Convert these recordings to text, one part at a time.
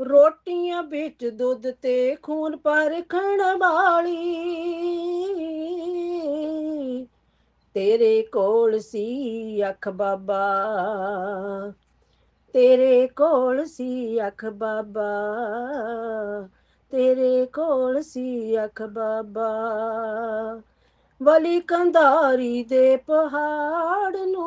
ਰੋਟੀਆਂ ਵਿੱਚ ਦੁੱਧ ਤੇ ਖੂਨ ਪਰਖਣ ਵਾਲੀ। ਤੇਰੇ ਕੋਲ ਸੀ ਅੱਖ ਬਾਬਾ। ਤੇਰੇ ਕੋਲ ਸੀ ਅੱਖ ਬਾਬਾ। ਤੇਰੇ ਕੋਲ ਸੀ ਅੱਖ ਬਾਬਾ। ਵਲੀ ਕੰਧਾਰੀ ਦੇ ਪਹਾੜ ਨੂੰ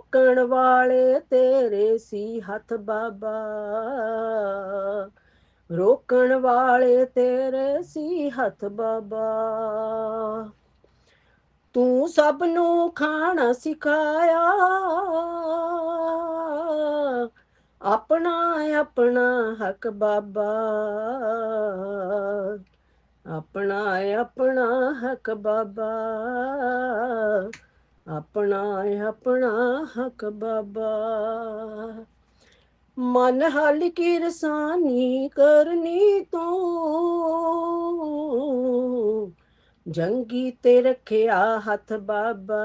ਰੋਕਣ ਵਾਲੇ ਤੇਰੇ ਸੀ ਹੱਥ ਬਾਬਾ। ਰੋਕਣ ਵਾਲੇ ਤੇਰੇ ਸੀ ਹੱਥ ਬਾਬਾ। ਤੂੰ ਸਭ ਨੂੰ ਖਾਣਾ ਸਿਖਾਇਆ। ਆਪਣਾ ਆਪਣਾ ਹੱਕ ਬਾਬਾ। ਆਪਣਾ ਆਪਣਾ ਹੱਕ ਬਾਬਾ। ਆਪਣਾ ਆਪਣਾ ਹੱਕ ਬਾਬਾ। ਮਨ ਹਲ ਕੀ ਰਸਾਨੀ ਕਰਨੀ ਤੂੰ। ਜੰਗੀ ਤੇ ਰੱਖਿਆ ਹੱਥ ਬਾਬਾ।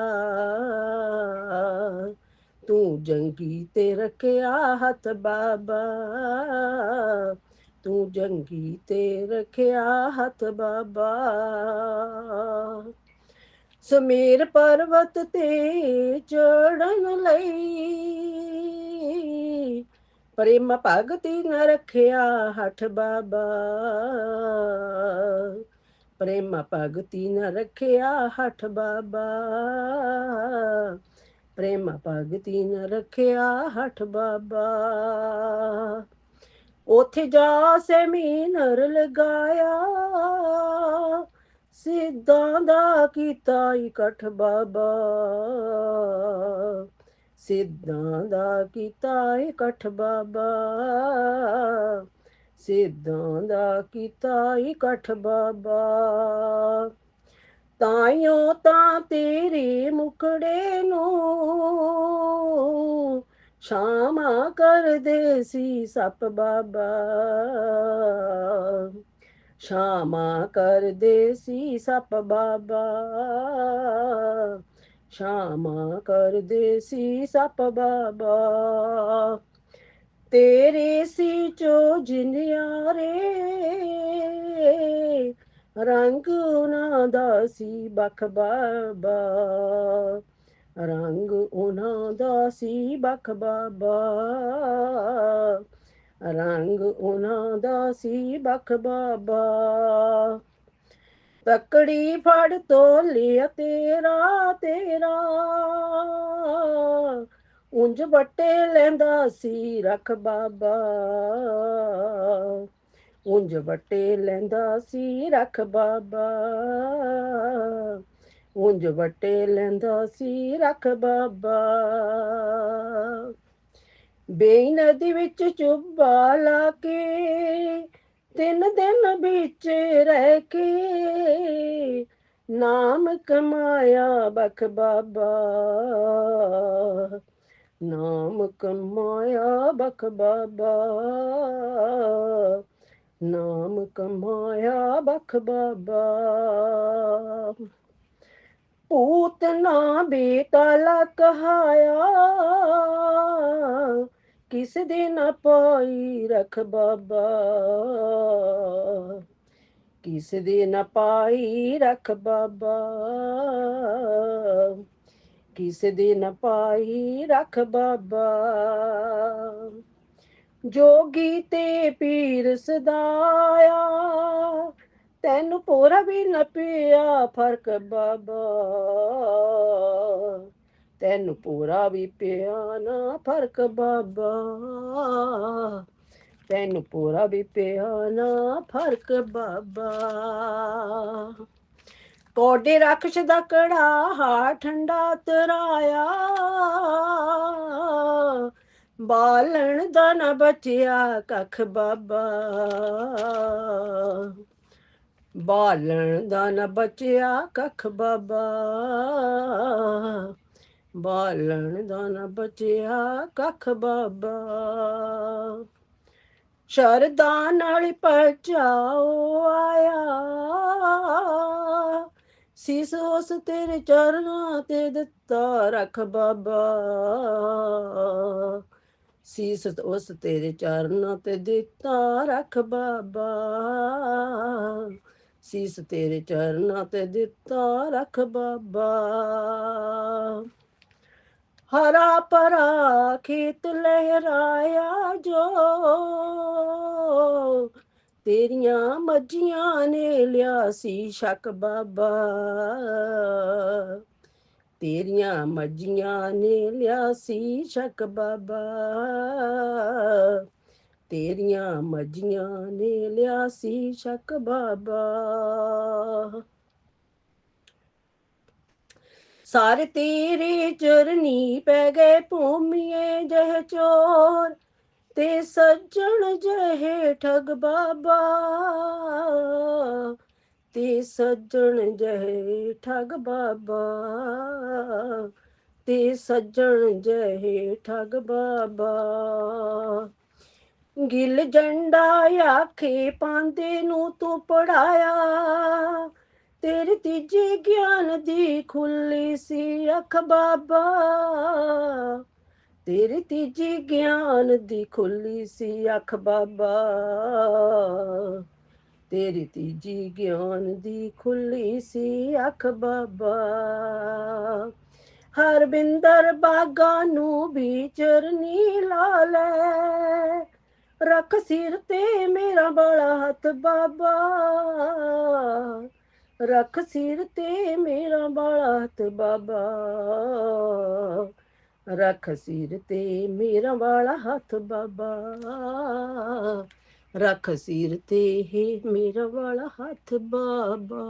ਤੂੰ ਜੰਗੀ ਤੇ ਰੱਖਿਆ ਹੱਥ ਬਾਬਾ। ਤੂੰ ਜੰਗੀ ਤੇ ਰੱਖਿਆ ਹੱਥ ਬਾਬਾ। ਸਮੀਰ ਪਰਵਤ ਤੇ ਚੜਨ ਲਈ। ਪ੍ਰੇਮ ਭਗਤੀ ਨ ਰੱਖਿਆ ਹਠ ਬਾਬਾ। ਪ੍ਰੇਮ ਭਗਤੀ ਨ ਰੱਖਿਆ ਹਠ ਬਾਬਾ। ਪ੍ਰੇਮ ਭਗਤੀ ਨ ਰੱਖਿਆ ਹੱਠ ਬਾਬਾ। ਉਥੇ ਜਾ ਸੈਮੀਨਰ ਲਗਾਇਆ। ਸਿੱਧਾਂ ਦਾ ਕੀਤਾ ਇਕੱਠ ਬਾਬਾ। ਸਿੱਧਾਂ ਦਾ ਕੀਤਾ ਇਕੱਠ ਬਾਬਾ। ਸਿੱਧਾਂ ਦਾ ਕੀਤਾ ਇਕੱਠ ਬਾਬਾ। ਤਾਈਓ ਤਾਂ ਤੇਰੇ ਮੁਖੜੇ ਨੂੰ ਸ਼ਾਮਾ ਕਰਦੇ ਸੀ ਸੱਪ ਬਾਬਾ। ਸ਼ਾਮਾ ਕਰਦੇ ਸੀ ਸੱਪ ਬਾਬਾ। ਸ਼ਾਮਾ ਕਰਦੇ ਸੀ ਸੱਪ ਬਾਬਾ। ਤੇਰੇ ਸੀ ਚੋ ਜਿੰਦਿਆਰੇ ਰੰਗ ਉਹਨਾਂ ਦਾ ਸੀ ਬਖ ਬਾਬਾ। ਰੰਗ ਉਹਨਾਂ ਦਾ ਸੀ ਬਖ ਬਾਬਾ। ਰੰਗ ਉਹਨਾਂ ਦਾ ਸੀ ਬਖ ਬਾਬਾ। ਤਕੜੀ ਫੜ ਤੋਲਿਆ ਤੇਰਾ ਤੇਰਾ। ਉਂਝ ਬੱਟੇ ਲੈਂਦਾ ਸੀ ਰਖ ਬਾਬਾ। ਉਂਝ ਬੱਟੇ ਲੈਂਦਾ ਸੀ ਰਖ ਬਾਬਾ। ਉਂਝ ਬੱਟੇ ਲੈਂਦਾ ਸੀ ਰਖ ਬਾਬਾ। ਬੇਈ ਨਦੀ ਵਿੱਚ ਚੁੱਬਾ ਲਾ ਕੇ, ਤਿੰਨ ਦਿਨ ਵਿੱਚ ਰਹਿ ਕੇ, ਨਾਮ ਕਮਾਇਆ ਬਖ ਬਾਬਾ। ਨਾਮ ਕਮਾਇਆ ਬਖ ਬਾਬਾ। ਨਾਮ ਕਮਾਇਆ ਬਖ ਬਾਬਾ। ਪੂਤ ਨਾ ਬੇਤਾਲਾ ਕਹਾਇਆ। ਕਿਸ ਦੇ ਨਾ ਪਾਈ ਰਖ ਬਾਬਾ? ਕਿਸ ਦੇ ਨਾ ਪਾਈ ਰਖ ਬਾਬਾ? ਕਿਸ ਦੇ ਨਾ ਪਾਈ ਰਖ ਬਾਬਾ? ਜੋਗੀ ਤੇ ਪੀਰ ਸਦਾਇਆ, ਤੈਨੂੰ ਪੋਰਾ ਵੀ ਨਾ ਪਿਆ ਫ਼ਰਕ ਬਾਬਾ। ਤੈਨੂੰ ਪੂਰਾ ਵੀ ਪਿਆ ਨਾ ਫ਼ਰਕ ਬਾਬਾ। ਤੈਨੂੰ ਪੂਰਾ ਵੀ ਪਿਆ ਨਾ ਫ਼ਰਕ ਬਾਬਾ। ਕੋਡੇ ਰਖਸ਼ ਦਾ ਕੜਾ ਠੰਡਾ ਤਰਾਇਆ। ਬਾਲਣ ਦਾ ਨਾ ਬਚਿਆ ਕੱਖ ਬਾਬਾ। ਬਾਲਣ ਦਾ ਨਾ ਬਚਿਆ ਕੱਖ ਬਾਬਾ। ਬਾਲਣ ਦਾ ਨਾ ਬਚਿਆ ਕੱਖ ਬਾਬਾ। ਸ਼ਰਦਾ ਨਾਲ ਪਚਾਓ ਆਇਆ। ਸੀਸ ਉਸ ਤੇਰੇ ਚਰਨਾਂ ਤੇ ਦਿੱਤਾ ਰੱਖ ਬਾਬਾ। ਸੀਸ ਉਸ ਤੇਰੇ ਚਰਨਾਂ ਤੇ ਦਿੱਤਾ ਰੱਖ ਬਾਬਾ। ਸੀਸ ਤੇਰੇ ਚਰਨਾਂ ਤੇ ਦਿੱਤਾ ਰੱਖ ਬਾਬਾ। ਹਰਾ ਪਰਾ ਖੇਤ ਲਹਿਰਾਇਆ ਜੋ। ਤੇਰੀਆਂ ਮੱਝੀਆਂ ਨੇ ਲਿਆ ਸੀ ਸ਼ੱਕ ਬਾਬਾ। ਤੇਰੀਆਂ ਮੱਝੀਆਂ ਨੇ ਲਿਆ ਸੀ ਸ਼ੱਕ ਬਾਬਾ। ਤੇਰੀਆਂ ਮੱਝੀਆਂ ਨੇ ਲਿਆ ਸੀ ਸ਼ੱਕ ਬਾਬਾ। ਸਾਰੇ ਤੇਰੇ ਚਰਨੀ ਪੈ ਗਏ ਭੂਮੀਏ ਜਹ ਚੋਰ, ਤੇ ਸੱਜਣ ਜਹੇ ਠਗ ਬਾਬਾ, ਤੇ ਸੱਜਣ ਜਹੇ ਠਗ ਬਾਬਾ, ਤੇ ਸੱਜਣ ਜਹੇ ਠਗ ਬਾਬਾ। ਗਿਲ ਜੰਡਾ ਆਖੇ ਪਾਂਦੇ ਨੂੰ ਤੂੰ ਪੜਾਇਆ ਤੇਰੀ ਤੀਜੀ ਗਿਆਨ ਦੀ ਖੁੱਲੀ ਸੀ ਅੱਖ ਬਾਬਾ। ਤੇਰੀ ਤੀਜੀ ਗਿਆਨ ਦੀ ਖੁੱਲੀ ਸੀ ਅੱਖ ਬਾਬਾ। ਤੇਰੀ ਤੀਜੀ ਗਿਆਨ ਦੀ ਖੁੱਲੀ ਸੀ ਅੱਖ ਬਾਬਾ। ਹਰਬਿੰਦਰ ਬਾਗਾ ਨੂੰ ਵੀ ਚਰਨੀ ਲਾ ਲੈ। ਰੱਖ ਸਿਰ ਤੇ ਮੇਰਾ ਬੜਾ ਹੱਥ ਬਾਬਾ। ਰੱਖ ਸਿਰ ਤੇ ਮੇਰਾ ਵਾਲਾ ਹੱਥ ਬਾਬਾ। ਰੱਖ ਸਿਰ ਤੇ ਮੇਰਾ ਵਾਲਾ ਹੱਥ ਬਾਬਾ। ਰੱਖ ਸਿਰ ਤੇ ਮੇਰਾ ਵਾਲਾ ਹੱਥ ਬਾਬਾ।